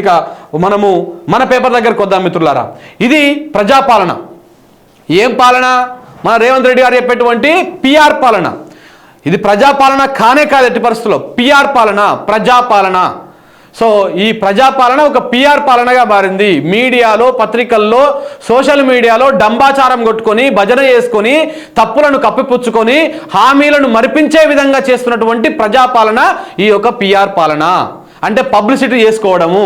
ఇక మనము మన పేపర్ దగ్గరకు వద్దాం మిత్రులారా. ఇది ప్రజాపాలన. ఏం పాలన? మన రేవంత్ రెడ్డి గారు చెప్పేటువంటి పిఆర్ పాలన. ఇది ప్రజాపాలన కానే కాదు ఎట్టి పరిస్థితుల్లో. పిఆర్ పాలన ప్రజాపాలన. సో ఈ ప్రజాపాలన ఒక పిఆర్ పాలనగా మారింది. మీడియాలో పత్రికల్లో సోషల్ మీడియాలో డంబాచారం కొట్టుకొని భజన చేసుకొని తప్పులను కప్పిపుచ్చుకొని హామీలను మరిపించే విధంగా చేస్తున్నటువంటి ప్రజాపాలన ఈ యొక్క పిఆర్ పాలన. అంటే పబ్లిసిటీ చేసుకోవడము.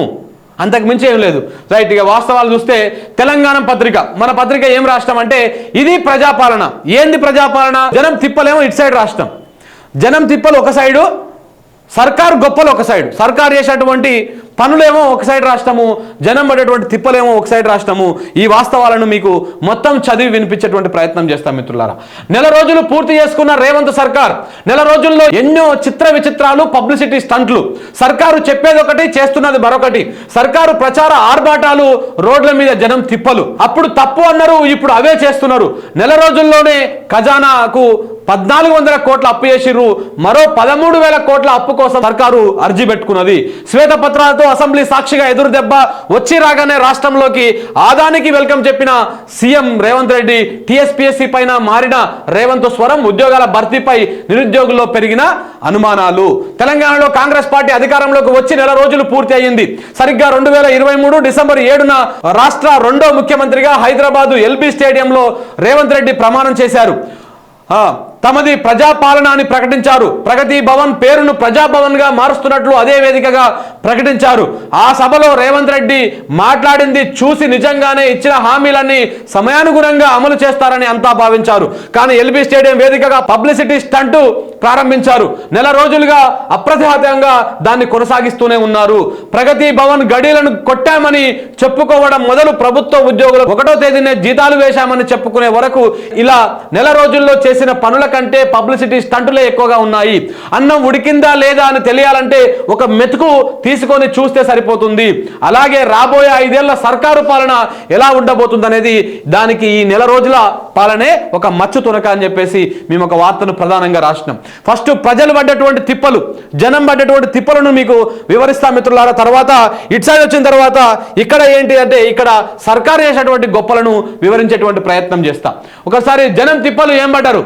అంతకు మించి ఏం లేదు. రైట్ ఇక వాస్తవాలు చూస్తే తెలంగాణ పత్రిక. మన పత్రిక ఏం రాష్ట్రం అంటే ఇది ప్రజాపాలన. ఏంది ప్రజాపాలన? జనం తిప్పలేమో ఇటు సైడ్ రాష్ట్రం. జనం తిప్పలు ఒక సైడు సర్కారు గొప్పలు ఒక సైడ్. సర్కారు చేసేటువంటి పనులేమో ఒక సైడ్ రాష్ట్రము జనం పడేటువంటి తిప్పలేమో ఒక సైడ్ రాష్ట్రము. ఈ వాస్తవాలను మీకు మొత్తం చదివి వినిపించేటువంటి ప్రయత్నం చేస్తాం మిత్రులారా. నెల రోజులు పూర్తి చేసుకున్న రేవంత్ సర్కార్ నెల రోజుల్లో ఎన్నో చిత్ర విచిత్రాలు పబ్లిసిటీ స్టంట్లు. సర్కారు చెప్పేది ఒకటి చేస్తున్నది మరొకటి. సర్కారు ప్రచార ఆర్భాటాలు రోడ్ల మీద జనం తిప్పలు. అప్పుడు తప్పు అన్నారు ఇప్పుడు అవే చేస్తున్నారు. నెల రోజుల్లోనే ఖజానాకు పద్నాలుగు వందల కోట్ల అప్పు చేసిర్రు. మరో పదమూడు వేల కోట్ల అప్పు కోసం సర్కారు అర్జీ పెట్టుకున్నది. శ్వేతపత్రాలతో అసెంబ్లీ సాక్షిగా ఎదురు దెబ్బ వచ్చి రాగానే రాష్ట్రంలోకి ఆదానికి వెల్కమ్ చెప్పిన సీఎం రేవంత్ రెడ్డి టీఎస్పీఎస్సీ పైన మారిన రేవంత్ స్వరం ఉద్యోగాల భర్తీపై నిరుద్యోగుల్లో పెరిగిన అనుమానాలు. తెలంగాణలో కాంగ్రెస్ పార్టీ అధికారంలోకి వచ్చి నెల రోజులు పూర్తి అయ్యింది. సరిగ్గా రెండు వేల ఇరవై మూడు డిసెంబర్ ఏడున రాష్ట్ర రెండో ముఖ్యమంత్రిగా హైదరాబాదు ఎల్బీ స్టేడియంలో రేవంత్ రెడ్డి ప్రమాణం చేశారు. తమది ప్రజాపాలన అని ప్రకటించారు. ప్రగతి భవన్ పేరును ప్రజాభవన్గా మారుస్తున్నట్లు అదే వేదికగా ప్రకటించారు. ఆ సభలో రేవంత్ రెడ్డి మాట్లాడింది చూసి నిజంగానే ఇచ్చిన హామీలన్నీ సమయానుగుణంగా అమలు చేస్తారని అంతా భావించారు. కానీ ఎల్బీ స్టేడియం వేదికగా పబ్లిసిటీ స్టంటు ప్రారంభించారు. నెల రోజులుగా అప్రతిహతంగా దాన్ని కొనసాగిస్తూనే ఉన్నారు. ప్రగతి భవన్ గడీలను కొట్టామని చెప్పుకోవడం మొదలు ప్రభుత్వ ఉద్యోగులు ఒకటో తేదీనే జీతాలు వేశామని చెప్పుకునే వరకు ఇలా నెల రోజుల్లో చేసిన పనుల కంటే పబ్లిసిటీ స్టంటులే ఎక్కువగా ఉన్నాయి. అన్నం ఉడికిందా లేదా అని తెలియాలంటే ఒక మెతుకు తీసుకొని చూస్తే సరిపోతుంది. అలాగే రాబోయే ఐదేళ్ళ సర్కారు పాలన ఎలా ఉండబోతుంది అనేది దానికి ఈ నెల రోజుల పాలనే ఒక మచ్చు తునక అని చెప్పేసి మేము ఒక వార్తను ప్రధానంగా రాసినాం. ఫస్ట్ ప్రజలు పడ్డటువంటి తిప్పలు జనం పడ్డటువంటి తిప్పలను మీకు వివరిస్తా మిత్రులారా. తర్వాత ఇటు సైడ్ వచ్చిన తర్వాత ఇక్కడ ఏంటి అంటే ఇక్కడ సర్కారు చేసేటువంటి గొప్పలను వివరించేటువంటి ప్రయత్నం చేస్తా. ఒకసారి జనం తిప్పలు ఏం పడ్డారు?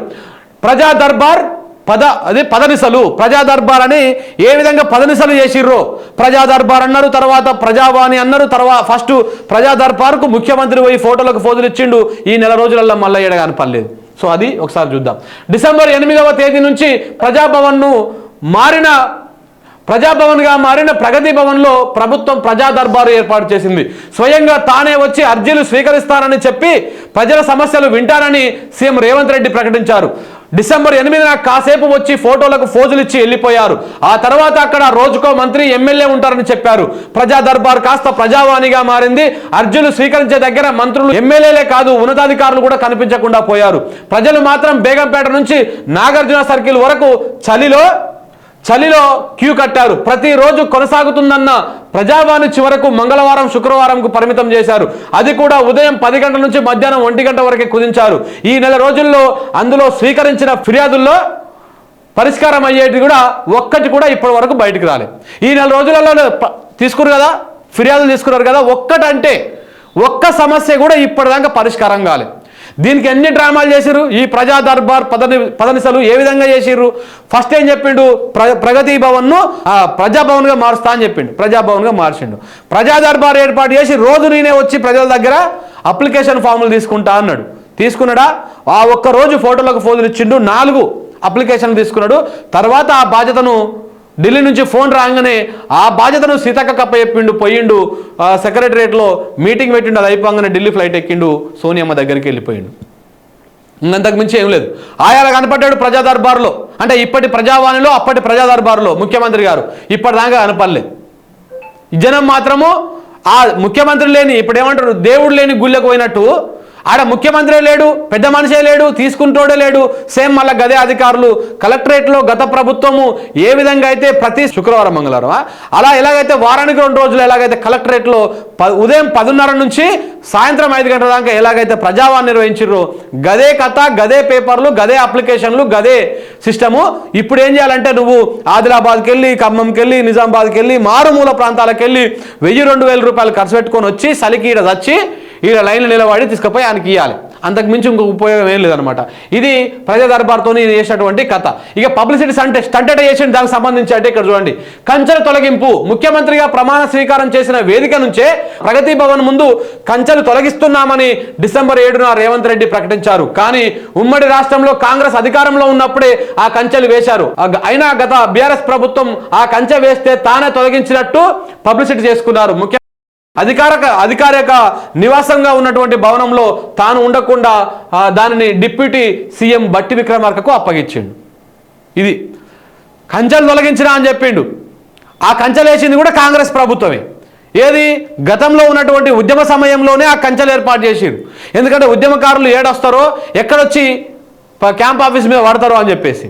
ప్రజా దర్బార్ పద అదే పదనిసలు. ప్రజా దర్బార్ అని ఏ విధంగా పదనిసలు చేసిర్రో? ప్రజా దర్బార్ అన్నారు తర్వాత ప్రజావాణి అన్నారు తర్వాత ఫస్ట్ ప్రజా దర్బార్కు ముఖ్యమంత్రి పోయి ఫోటోలకు ఫోజులు ఇచ్చిండు. ఈ నెల రోజులలో మళ్ళీ ఏడ కనపడలేదు సో అది ఒకసారి చూద్దాం. డిసెంబర్ ఎనిమిదవ తేదీ నుంచి ప్రజాభవన్ను మారిన ప్రజాభవన్గా మారిన ప్రగతి భవన్లో ప్రభుత్వం ప్రజా దర్బారు ఏర్పాటు చేసింది. స్వయంగా తానే వచ్చి అర్జీలు స్వీకరిస్తానని చెప్పి ప్రజల సమస్యలు వింటానని సీఎం రేవంత్ రెడ్డి ప్రకటించారు. డిసెంబర్ ఎనిమిదిన కాసేపు వచ్చి ఫోటోలకు ఫోజులు ఇచ్చి వెళ్ళిపోయారు. ఆ తర్వాత అక్కడ రోజుకో మంత్రి ఎమ్మెల్యే ఉంటారని చెప్పారు. ప్రజా దర్బార్ కాస్త ప్రజావాణిగా మారింది. అర్జీలు స్వీకరించే దగ్గర మంత్రులు ఎమ్మెల్యేలే కాదు ఉన్నతాధికారులు కూడా కనిపించకుండా పోయారు. ప్రజలు మాత్రం బేగంపేట నుంచి నాగార్జున సర్కిల్ వరకు చలిలో చలిలో క్యూ కట్టారు. ప్రతిరోజు కొనసాగుతుందన్న ప్రజావాణి చివరకు మంగళవారం శుక్రవారంకు పరిమితం చేశారు. అది కూడా ఉదయం పది గంటల నుంచి మధ్యాహ్నం ఒంటి గంట వరకే కుదించారు. ఈ నెల రోజుల్లో అందులో స్వీకరించిన ఫిర్యాదుల్లో పరిష్కారం అయ్యేది కూడా ఒక్కటి కూడా ఇప్పటి వరకు బయటికి రాలేదు ఈ నెల రోజులలో ప- తీసుకున్నారు కదా ఫిర్యాదులు తీసుకున్నారు కదా ఒక్కటంటే ఒక్క సమస్య కూడా ఇప్పటిదాకా పరిష్కారం కాలేదు దీనికి ఎన్ని డ్రామాలు చేసిరు ఈ ప్రజా దర్బార్ పదని పదనిసలు ఏ విధంగా చేసిర్రు? ఫస్ట్ ఏం చెప్పిండు? ప్ర ప్రగతి భవన్ను ఆ, ప్రజాభవన్గా మారుస్తా అని చెప్పిండు. ప్రజాభవన్గా మార్చిండు. ప్రజా దర్బార్ ఏర్పాటు చేసి రోజు నేనే వచ్చి ప్రజల దగ్గర అప్లికేషన్ ఫామ్లు తీసుకుంటా అన్నాడు. తీసుకున్నాడా? ఆ ఒక్క రోజు ఫోటోలకు ఫోజులు ఇచ్చిండు. నాలుగు అప్లికేషన్లు తీసుకున్నాడు. తర్వాత ఆ బాధ్యతను ఢిల్లీ నుంచి ఫోన్ రాగానే ఆ బాధ్యతను సీతక్క కప్ప చెప్పిండు పోయిండు. ఆ మీటింగ్ పెట్టిండు అది అయిపోగానే ఢిల్లీ ఫ్లైట్ ఎక్కిండు సోనియమ్మ దగ్గరికి వెళ్ళిపోయిండు. ఇంకంతకు మించి ఏం లేదు. ఆయాల కనపడ్డాడు ప్రజా దర్బార్లో. అంటే ఇప్పటి ప్రజావాణిలో అప్పటి ప్రజా దర్బారులో ముఖ్యమంత్రి గారు. ఇప్పటిదాకా కనపడలేదు జనం మాత్రము ఆ ముఖ్యమంత్రి లేని ఇప్పుడు ఏమంటారు దేవుడు లేని గుళ్ళకు పోయినట్టు ఆడ ముఖ్యమంత్రి లేడు పెద్ద మనిషే లేడు తీసుకుంటోడే లేడు. సేమ్ మళ్ళీ గదే అధికారులు కలెక్టరేట్లో గత ప్రభుత్వము ఏ విధంగా అయితే ప్రతి శుక్రవారం మంగళవారం అలా ఎలాగైతే వారానికి రెండు రోజులు ఎలాగైతే కలెక్టరేట్లో ప ఉదయం పదిన్నర నుంచి సాయంత్రం ఐదు గంటల దాకా ఎలాగైతే ప్రజావాణి నిర్వహించారు గదే కథ గదే పేపర్లు గదే అప్లికేషన్లు గదే సిస్టము ఇప్పుడు ఏం చేయాలంటే నువ్వు ఆదిలాబాద్కి వెళ్ళి ఖమ్మంకి వెళ్ళి నిజామాబాద్కి వెళ్ళి మారుమూల ప్రాంతాలకు వెళ్ళి వెయ్యి రెండు వేల రూపాయలు ఖర్చు పెట్టుకొని వచ్చి చలికి వచ్చి ఈడ లైన్లు నిలబడి తీసుకుపోయి ఆయనకి ఇవ్వాలి అంతకు మించి ఇంకొక ఉపయోగం ఏం లేదనమాట. ఇది ప్రజా దర్బార్తో చేసినటువంటి కథ. ఇక పబ్లిసిటీ అంటే స్టంటెట్ చేసిన దానికి సంబంధించి అంటే ఇక్కడ చూడండి. కంచెల తొలగింపు. ముఖ్యమంత్రిగా ప్రమాణ స్వీకారం చేసిన వేదిక నుంచే ప్రగతి భవన్ ముందు కంచెలు తొలగిస్తున్నామని డిసెంబర్ ఏడున రేవంత్ రెడ్డి ప్రకటించారు. కానీ ఉమ్మడి రాష్ట్రంలో కాంగ్రెస్ అధికారంలో ఉన్నప్పుడే ఆ కంచెలు వేశారు. అయినా గత బీఆర్ఎస్ ప్రభుత్వం ఆ కంచె వేస్తే తానే తొలగించినట్టు పబ్లిసిటీ చేసుకున్నారు. ముఖ్య అధికారక అధికారిక నివాసంగా ఉన్నటువంటి భవనంలో తాను ఉండకుండా దానిని డిప్యూటీ సీఎం బట్టి విక్రమార్కకు అప్పగించిండు. ఇది కంచెలు తొలగించినా అని చెప్పిండు. ఆ కంచెలు వేసింది కూడా కాంగ్రెస్ ప్రభుత్వమే. ఏది? గతంలో ఉన్నటువంటి ఉద్యమ సమయంలోనే ఆ కంచెలు ఏర్పాటు చేసిరు ఎందుకంటే ఉద్యమకారులు ఏడొస్తారో ఎక్కడొచ్చి క్యాంప్ ఆఫీస్ మీద పడతారో అని చెప్పేసి.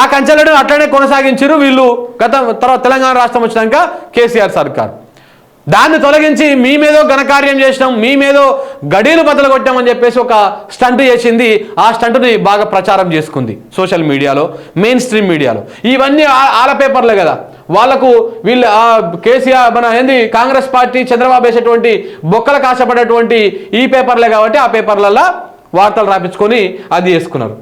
ఆ కంచెలను అట్లనే కొనసాగించారు వీళ్ళు గత తర్వాత తెలంగాణ రాష్ట్రం వచ్చినాక కేసీఆర్ సర్కార్. దాన్ని తొలగించి మీ మీదో ఘనకార్యం చేసినాం మీ మీదో గడీలు బద్దలు కొట్టామని చెప్పేసి ఒక స్టంట్ చేసింది. ఆ స్టంట్ని బాగా ప్రచారం చేసుకుంది సోషల్ మీడియాలో మెయిన్ స్ట్రీమ్ మీడియాలో. ఇవన్నీ ఆల పేపర్లే కదా. వాళ్ళకు వీళ్ళు ఆ కేసీఆర్ మన ఏంది కాంగ్రెస్ పార్టీ చంద్రబాబు వేసేటువంటి బొక్కలకు ఆశపడేటువంటి ఈ పేపర్లే కాబట్టి ఆ పేపర్లలో వార్తలు రాపించుకొని అది చేసుకున్నారు.